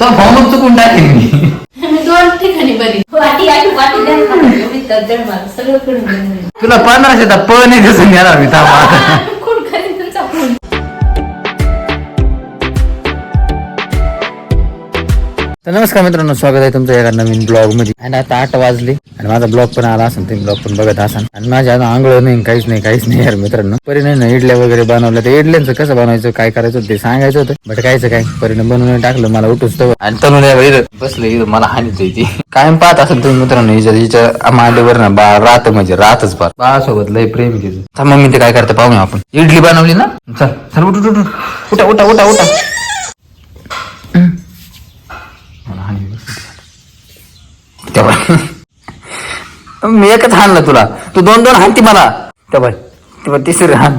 तो फॉर्म चुकून टाकेन मी दोन ठिकाणी बरी वाटी वाटी द्या ना. एवढी तडजड मला सगळं करून देणार. तुला पंधराशे प नाही दिसून येणार मी थांबा तर नमस्कार मित्रांनो स्वागत आहे तुमचं एका नवीन ब्लॉगमध्ये आणि आता आठ वाजले आणि माझा ब्लॉग पण आला असेल तुम्ही ब्लॉग पण बघत असाल. आणि माझ्या आता आंघोळ नाही काहीच नाही काहीच नाही यार मित्रांनो. परिणाम ना इडल्या वगैरे बनवल्या तर इडल्यांचं कसं बनवायचं काय करायचं ते सांगायचं होतं. बट कायचं काय परिणाम बनवून टाकलं मला उठूच तर आणि तरुण बसले इथं मला हानीच ती. कायम पाहत असेल तुम्ही मित्रांनो हिच्या हिच्या मांडीवर ना बा रात म्हणजे रातच पार बाळासोबत लय प्रेम आहे थांब मग मी ते काय करतं पाहूया आपण. इडली बनवली ना? चल चल उठ उठ. उठ उठा उठा उठा उठा मला हानी बसली. तेव्हा मी एकच हाणलं तुला. तू दोन दोन हाणती मला. तेव्हा तेव्हा तिसरी हाण.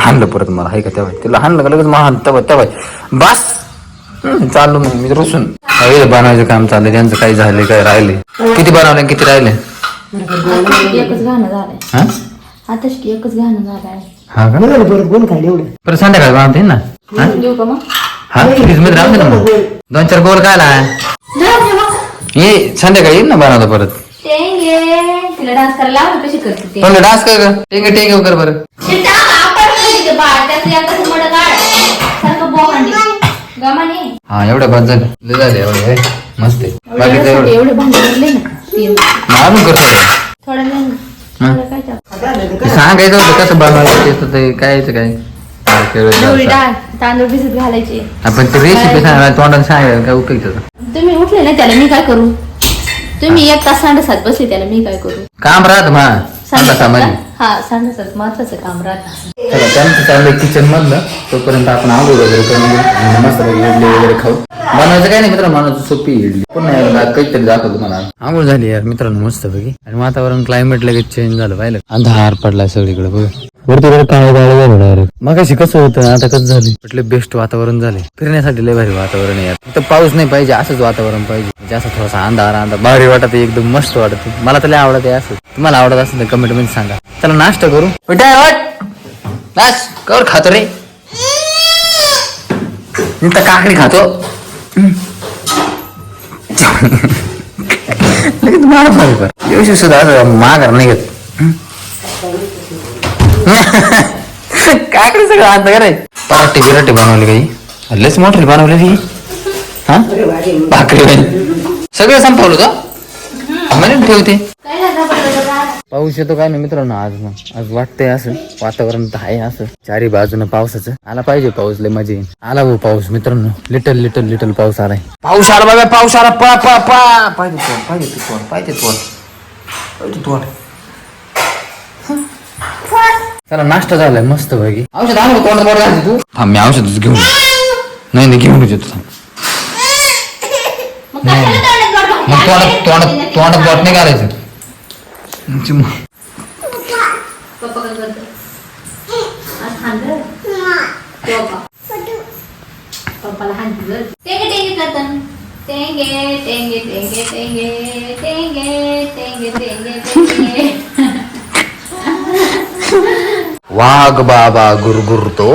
हाणलं परत मला हाय का तेव्हा? तिला हाणलं का लगेच मला हाण तेव्हा तेव्हा. बस! चाललो मग मी रुसून. हे बनवायचं काम चाललंय त्यांचं काय झालंय काय राहिले? किती बनवले किती राहिले? एकच गाणं झालंय. हा? आताच की एकच गाणं झालंय. हा का? बरं कोण खाली एवढं. परत संध्याकाळी बनवते ना? हा? देऊ का मग? हा? फ्रीजमध्ये राहते ना मग. दोन चार गोल दे मग. ये संध्याकाळी येईल ना बनवता परत. टेंगे. तिला डान्स करायला लाव ना कशी करते ते? पण डान्स कर ग. टेंगे टेंगे कर बरं. आपण बाळ, त्याचं. सारखं. गमाने. हा एवढ्या बाद झालं लय झाले एवढे हे. मस्त आहे. बाकी तर एवढे. एवढं भांडे भरले ना तीन मग अजून करतो थोडं हा. काय टाक. ते सांगायचं होतं कसं बनवायचं ते तर ते काय यायचं काय? एवढी आता. डाळ तांदूळ भिजत घालायचे. आपण ते रेसिपी सांगा तोंडाने सांगायला काय उपयोग त्याचा तुम्ही उठले ना त्याला मी काय करू? तुम्ही एक तास सांडसात बसले त्याला मी काय करू? काम राहत मा सांगा सांडसात का? हा सांडसात महत्वाचं काम राहतं चला त्यांचं चाललंय किचन मधलं. तोपर्यंत आपण आंघोळ वगैरे करून घेऊ आणि मस्त इडली वगैरे खाऊ. बनवायचं काय नाही मित्रांनो बनवायचं सोपी इडली. पुन्हा एकदा काहीतरी दाखवतो मला. आंघोळ झाली यार मित्रांनो मस्त पैकी. आणि वातावरण क्लायमेट लगेच चेंज झालं पाहिलं. अंधार पडलाय सगळीकडे बघ. वरती वर झालं डायरेक्ट मग कसं होतं आता कसं झालं म्हटलं बेस्ट वातावरण झाले फिरण्यासाठी लय भारी वातावरण आहे यार. फक्त पाऊस नाही पाहिजे असंच वातावरण पाहिजे. म्हणजे जास्त थोडासा अंधार अंधार. भारी वाटत एकदम मस्त वाटत. मला तर लय आवडत आहे असं. तुम्हाला आवडत असेल तर कमेंटमध्ये सांगा. चला नाश्ता करू. कर खातो रे. मी तर काकडी खातो. लगेच मार मार कर. दिवशी सुद्धा असं माघार नाही घेत. काकडी सगळं आता करे पराठी बिराठी बनवली काही लयच मोठी बनवलेली हा. भाकरी बाई. सगळं संपवलं का? म्हणून ठेवते. पाऊस येतो काय नाही मित्रांनो आज ना आज वाटतंय असं. वातावरण तर आहे असं. चारी बाजूनं पावसाचं. आला पाहिजे पाऊस लय मजा येईल. आला भाऊ पाऊस मित्रांनो. लिटल लिटल लिटल पाऊस आलाय. पाऊस आला बाबा पाऊस आला. पा पा पा. पाहिजे तोड पाहिजे तू तोड पाहिजे तोड. पाहिजे तोड. चला नाश्ता झालाय मस्त पैकी औषध आणू का? तोंडात बोट घालते तू थांब मी औषधच घेऊन येतो. नाही नाही घेऊन येतो थांब मग काय झालं तोंडात मग बोट तोंडात घालायचं? तोंडात तोंडात बोट नाही घालायचं चिम. पप्पा काय करतो? आज हाणलं? तो का? पप्पाला हाणलं. टेंगे टेंगे करतं. टेंगे टेंगे टेंगे टेंगे टेंगे टेंगे टेंगे टेंगे वाघ बाबा गुरगुरतो.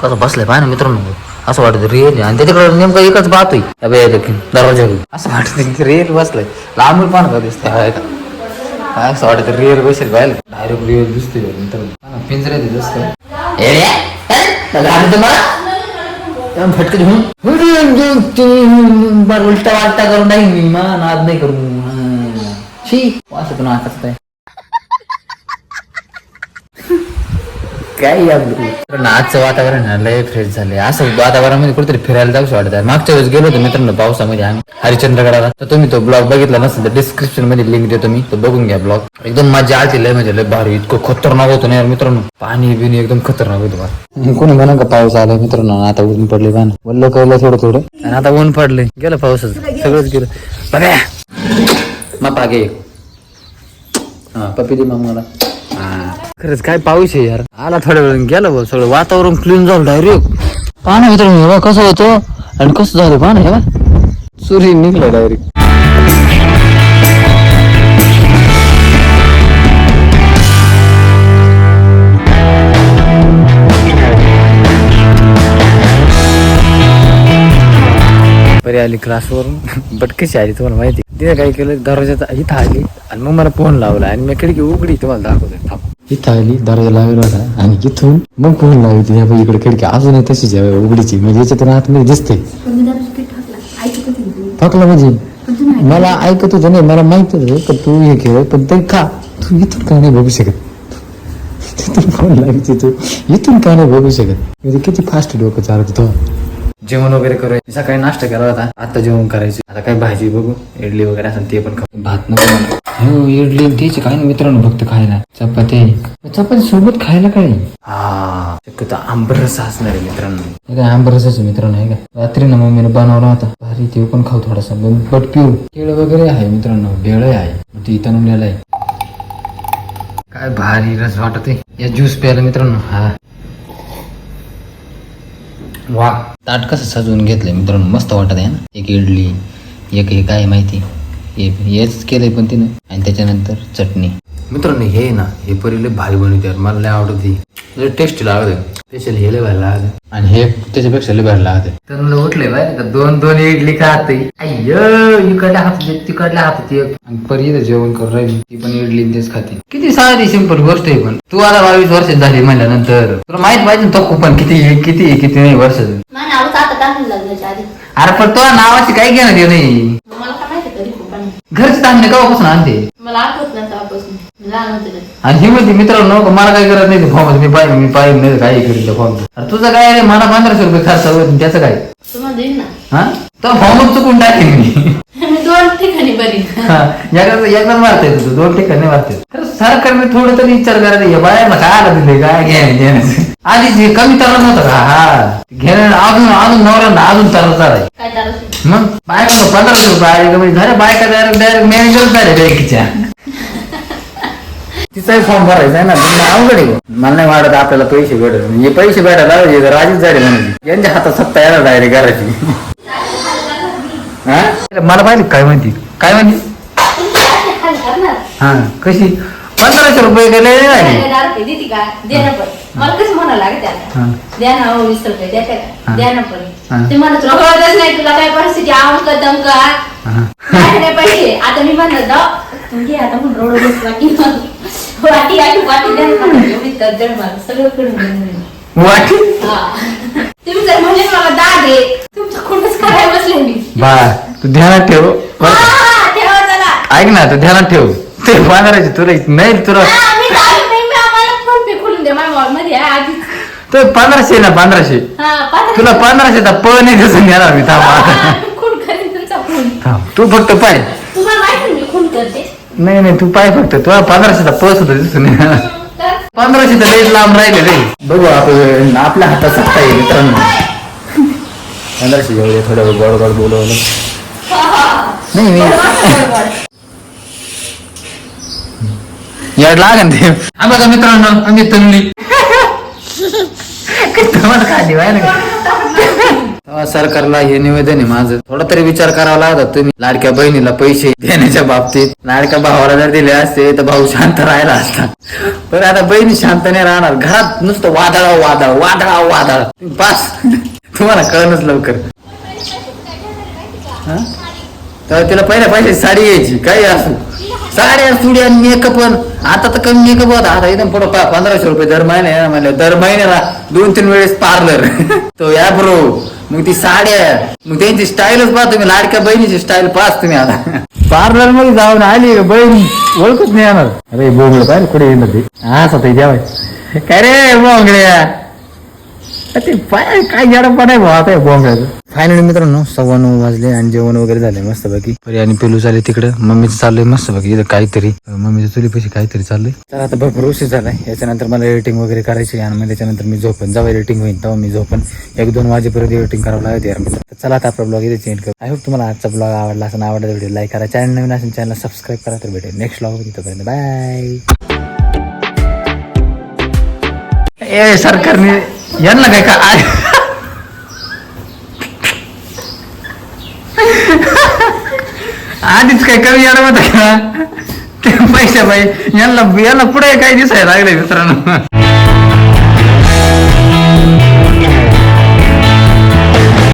कसं बसलाय पाय ना मित्रांनो. असं वाटत रिअल आणि त्याच्याकडे नेमकं एकच बातोय अबे दरवाजा असं वाटत रिअल बसलंय. लांबून पण का दिसतंय? असं वाटत रिअल बसेल पाहिलं डायरेक्ट रिअल दिसतोय मित्रांनो. पिंजरे दिसतंय. फटके घेऊन बरं उलटा वालटा करून नाही मी. मा नाद नाही करू शी असं पण आकाच काय काय या आजचं वातावरण ना लय फ्रेश झाले असं वातावरणामध्ये कुठेतरी फिरायला जाऊशी वाटत आहे मागच्या वेळेस गेलो होतो मित्रांनो पावसामध्ये आम्ही हरिश्चंद्रगडाला. तर तुम्ही तो ब्लॉग बघितला नसेल तर डिस्क्रिप्शनमध्ये लिंक देतो मी. तो बघून घ्या ब्लॉग एकदम मजा आली लय म्हणजे लय भारी. इतकं खतरनाक होतं ना यार मित्रांनो. पाणी बिनी एकदम खतरनाक होतं बा. कोणी म्हणा का पाऊस आलाय मित्रांनो? आता ऊन पडले पान वल्ल कळलं थोडं थोडं. आणि आता ऊन पडले गेलं पावसाचं सगळंच गेलं. बघा. मापा घे हा पप्पी दे मग मला. खरंच काय पाऊस आहे यार. आला थोड्या वेळ गेला बघ सगळं. वातावरण क्लीन झालं डायरेक्ट पाना मित्रांनो हेवा कसं येतो आणि कसं झालं पाण हेवा सूर्य निघलं डायरेक्ट परी आली क्लासवरून बट कशी आली तुम्हाला माहिती? तिने काय केलं? दरवाजा इथं आली आणि मग मला फोन लावला आणि मी खिडकी उघडी तुम्हाला दाखवतोय. थांब. इथं आली दरवाजा लावला होता. आणि इथून मग फोन लावली ह्या बाई इकडे खिडकी. अजूनही तशीच आहे उघडीची. म्हणजे याच्यातून आतमध्ये दिसते. थकलं म्हणजे? मला ऐकत होतं नाही मला माहीत होतं. तू हे केलं पण ते का? तू इथून का नाही बघू शकत? तिथून फोन लावायची तू? इथून का नाही बघू शकत? म्हणजे किती फास्ट डोकं चालत तो. जेवण वगैरे करायचं. सकाळी नाश्ता केला होता. आता जेवण करायचे. आता काय भाजी बघू. इडली वगैरे असेल ते पण खाऊ. भात नको. हो इडली तेच काय ना मित्रांनो फक्त खायला. चपाती. चपाती सोबत खायला काय? हा शक्यतो आंबरस असणार आहे मित्रांनो. काय आंबरसाचे मित्रांनो आहे का रात्री ना मम्मीने बनवला होता. भारी ते पण खाऊ थोडासा. बट पिऊ. केळ वगैरे आहे मित्रांनो. भेळ आहे. ते इथं आहे. काय भारी रस वाटत आहे या ज्यूस प्यायला मित्रांनो. हा. वा ताट कसं सजवून घेतलंय मित्रांनो मस्त वाटत आहे ना एक इडली एक हे काय माहिती? हे हेच केलंय पण तिनं. आणि त्याच्यानंतर चटणी. मित्रांनो हे ना हे पहिले भारी बनवते मला लय आवडते. टेस्टी लागत. स्पेशल हे लय भारी लागत. आणि हे त्याच्यापेक्षा लय भारी लागत. तर मला उठले बाय. का दोन दोन इडली खात. हातात एक, तिकडल्या हातात एक आणि परी इथं जेवण करून राहिली. ती पण इडली तेच खाते. किती साधी सिंपल गोष्ट आहे पण. तू आता बावीस वर्ष झाली म्हणल्यानंतर. तुला माहीत पाहिजे ना तो पण किती किती किती नाही वर्ष अरे पण तो नावाची काय घेणं ते नाही घरचे धान्य कवापासून आणते? मला आठवत नाही लहान होते ना. आणि ही म्हणते मित्रांनो मला काय करत नाही फॉर्म मी पाहिजे मी पाहिजे नाही काही त्या फॉर्म तुझं काय रे? मला पंधराशे रुपये खर्च होईल त्याचं काय? तुम्हाला देईन ना? हा? तो फॉर्मच चुकून टाकेन मी. मी दोन ठिकाणी बरी. हा, एकदा एकदा मारता येत होतं दोन ठिकाणी मारता येत. तर सरकारने थोडं तरी विचार करायला हे बायाला काय आला दिले काय घ्या घेण्याचं आधीच हे कमी तरला नव्हतं का? हा घेणं अजून अजून नवऱ्यांना अजून तरला चालाय काय मग? बायका पंधराशे रुपये आले का म्हणजे झालं बायका डायरेक्ट डायरेक्ट मॅनेजर झाले बँकेच्या. तिचाही फॉर्म भरायचा आहे ना. अवघड आहे. मला नाही वाटत आपल्याला पैसे भेटत हे पैसे भेटायला तर राजीच झाले म्हणजे यांच्या हातात सत्ता येणार डायरेक्ट घराची. हा? मला पाहिजे काय म्हणती? काय म्हणती? हा कशी? पंधराशे रुपये गेले का मला कसं म्हणावं लागत हा. त्याला द्या ना हो. वीस रुपये द्या. का द्या ना पण. ते म्हणत नाही तुला काय परिस्थिती आमक दमक हा. नाही नाही पैसे आता मी म्हणत जाऊ तुम्ही आता म्हणून रोड बसला की वाटी वाटी द्या ना मला. एवढी तद्दळ मला सगळं कडून देणार. वाटी हा. तुम्ही जर म्हणले मला दाग आहे तुमच्या कुठंच करायला बसले मी बा तू ध्यानात ठेव हा, बरं? हा. ऐक ना तू ध्यानात ठेव ते पंधराशे तुला नाही तुला हा, मी दारू नाही, मी आम्हाला फोन पे खोलून दे माझ्या mall मध्ये आहे आधीच. ते पंधराशे ना पंधराशे हा, पंधरा- तुला पंधराशे तर प नाही दिसून येणार मी थांब हा, मी खून करेन तुमचा खून. थांब तू फक्त पाय तुम्हाला माहिती आहे मी खून करते नाही नाही तू पाय फक्त तुला पंधराशेचा प सुद्धा दिसून येणार तर पंधराशे तर लई लांब राहिले रे बघू आपण आपल्या हातात सत्ता आहे मित्रांनो पंधराशे जेवढे थोडं गोड गोड बोलवलं नाही मी याड लागन ते आम्ही का मित्रांनो आम्ही तन्नी तुम्हाला खाली व्हाय ना तेव्हा सरकारला हे निवेदन आहे माझं. थोडा तरी विचार करावा लागला. तुम्ही लाडक्या बहिणीला पैसे देण्याच्या बाबतीत. लाडक्या भावाला जर दिले असते तर भाऊ शांत राहिला असता. पण आता बहिणी शांत नाही राहणार. घरात नुसतं वादळा वादळ वादळा वादळ बस. तुम्हाला कळणच लवकर. हा? तर तिला पहिल्या पैसे साडी यायची काही असू. साड्या सुड्या मेकअप पण. आता तर कमी मेकअप होता. आता एकदम पुढं पंधराशे रुपये दर महिने म्हणलं दर महिन्याला दोन तीन वेळेस पार्लर. तो या ब्रो मग ती साड्या मग त्यांची स्टाईलच पाहा तुम्ही लाडक्या बहिणीची स्टाईल पास तुम्ही आता. पार्लरमध्ये जाऊन आली बहीण ओळखच नाही येणार. अरे बोगलं पाहिजे कुठे येणार ते? हा सतय जेवाय. काय रे बोंगड्या ते पाय काय पण आहे भाऊ आता बॉम्बेचं फायनली मित्रांनो सव्वा नऊ वाजले आणि जेवण वगैरे झाले मस्त बाकी परी आणि पेलू चालले तिकडं. मम्मीचं चाललंय मस्त बाकी इथं काहीतरी. मम्मीच्या चुली पैसे काहीतरी चाललंय. तर आता भरपूर उशीर झालाय. याच्यानंतर मला एडिटिंग वगैरे करायची आणि मग त्याच्यानंतर मी झोपन. जेव्हा एडिटिंग होईल तेव्हा मी झोपन. एक दोन वाजेपर्यंत एडिटिंग करावं लागेल यार मित्र तर चला आता आपला ब्लॉग इथे चेंज करू. आय होप तुम्हाला आजचा ब्लॉग आवडला असं आवडला व्हिडिओ लाईक करा. चॅनल नवीन असेल चॅनल सबस्क्राईब करा तर भेटेल. नेक्स्ट ब्लॉग तिथपर्यंत बाय ए सरकारने यांना काय का आय- आधीच काय कमी येणार होतं का? ते पैसे बाई यांना यांना पुढे काय दिसायला लागले मित्रांनो.